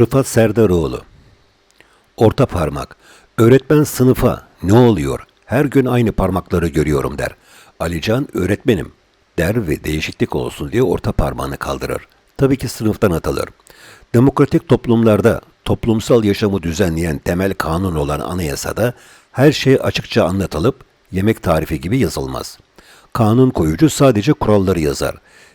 Rıfat Serdaroğlu Orta parmak. Öğretmen sınıfa ne oluyor? Her gün aynı parmakları görüyorum der. Alican öğretmenim der ve değişiklik olsun diye orta parmağını kaldırır. Tabii ki sınıftan atılır. Demokratik toplumlarda toplumsal yaşamı düzenleyen temel kanun olan anayasada her şey açıkça anlatılıp yemek tarifi gibi yazılmaz. Kanun koyucu sadece kuralları yazar.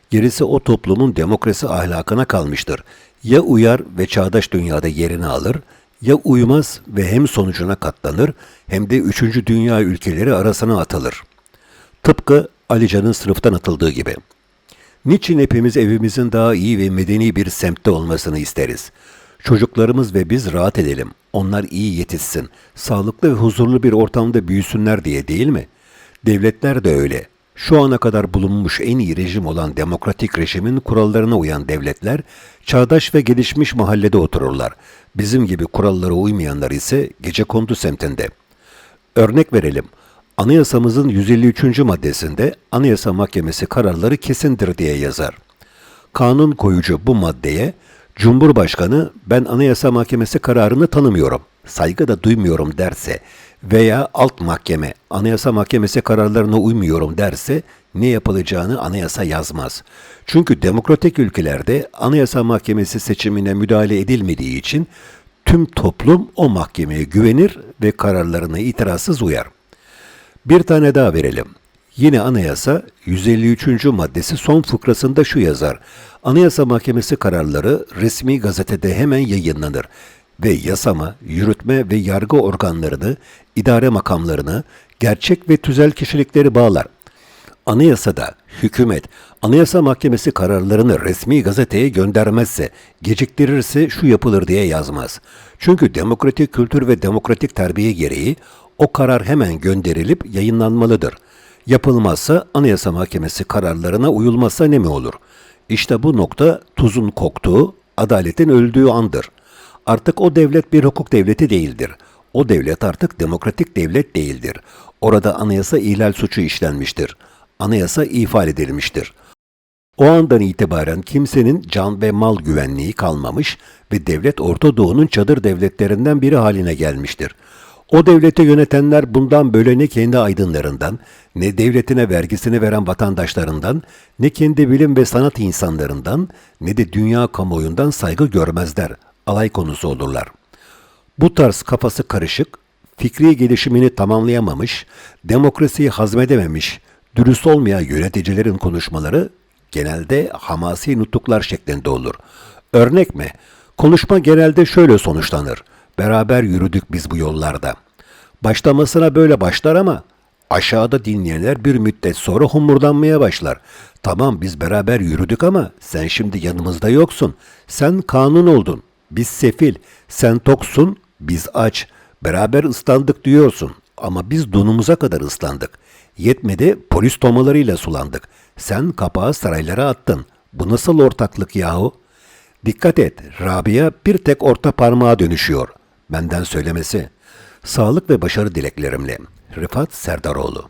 Gerisi o toplumun demokrasi ahlakına kalmıştır. Ya uyar ve çağdaş dünyada yerini alır, ya uymaz ve hem sonucuna katlanır hem de üçüncü dünya ülkeleri arasına atılır. Tıpkı Alican'ın sınıftan atıldığı gibi. Niçin hepimiz evimizin daha iyi ve medeni bir semtte olmasını isteriz? Çocuklarımız ve biz rahat edelim. Onlar iyi yetişsin. Sağlıklı ve huzurlu bir ortamda büyüsünler diye değil mi? Devletler de öyle. Şu ana kadar bulunmuş en iyi rejim olan demokratik rejimin kurallarına uyan devletler, çağdaş ve gelişmiş mahallede otururlar. Bizim gibi kurallara uymayanlar ise gece kondu semtinde. Örnek verelim. Anayasamızın 153. maddesinde Anayasa Mahkemesi kararları kesindir diye yazar. Kanun koyucu bu maddeye Cumhurbaşkanı ben Anayasa Mahkemesi kararını tanımıyorum, saygı da duymuyorum derse veya alt mahkeme Anayasa Mahkemesi kararlarına uymuyorum derse ne yapılacağını anayasa yazmaz. Çünkü demokratik ülkelerde Anayasa Mahkemesi seçimine müdahale edilmediği için tüm toplum o mahkemeye güvenir ve kararlarına itirazsız uyar. Bir tane daha verelim. Yine anayasa 153. maddesi son fıkrasında şu yazar. Anayasa Mahkemesi kararları resmi gazetede hemen yayınlanır ve yasama, yürütme ve yargı organlarını, idare makamlarını, gerçek ve tüzel kişilikleri bağlar. Anayasada hükümet Anayasa Mahkemesi kararlarını resmi gazeteye göndermezse, geciktirirse şu yapılır diye yazmaz. Çünkü demokratik kültür ve demokratik terbiye gereği o karar hemen gönderilip yayınlanmalıdır. Yapılmazsa Anayasa Mahkemesi kararlarına uyulmazsa ne mi olur? İşte bu nokta tuzun koktuğu, adaletin öldüğü andır. Artık o devlet bir hukuk devleti değildir. O devlet artık demokratik devlet değildir. Orada anayasa ihlal suçu işlenmiştir. Anayasa ifade edilmiştir. O andan itibaren kimsenin can ve mal güvenliği kalmamış ve devlet Orta Doğu'nun çadır devletlerinden biri haline gelmiştir. O devleti yönetenler bundan böyle ne kendi aydınlarından, ne devletine vergisini veren vatandaşlarından, ne kendi bilim ve sanat insanlarından, ne de dünya kamuoyundan saygı görmezler, alay konusu olurlar. Bu tarz kafası karışık, fikri gelişimini tamamlayamamış, demokrasiyi hazmedememiş, dürüst olmayan yöneticilerin konuşmaları genelde hamasi nutuklar şeklinde olur. Örnek mi? Konuşma genelde şöyle sonuçlanır. Beraber yürüdük biz bu yollarda. Başlamasına böyle başlar ama aşağıda dinleyenler bir müddet sonra homurdanmaya başlar. Tamam biz beraber yürüdük ama sen şimdi yanımızda yoksun. Sen kanun oldun. Biz sefil. Sen toksun. Biz aç. Beraber ıslandık diyorsun. Ama biz donumuza kadar ıslandık. Yetmedi polis tomalarıyla sulandık. Sen kapağı saraylara attın. Bu nasıl ortaklık yahu? Dikkat et, Rabia bir tek orta parmağa dönüşüyor. Benden söylemesi. Sağlık ve başarı dileklerimle. Rıfat Serdaroğlu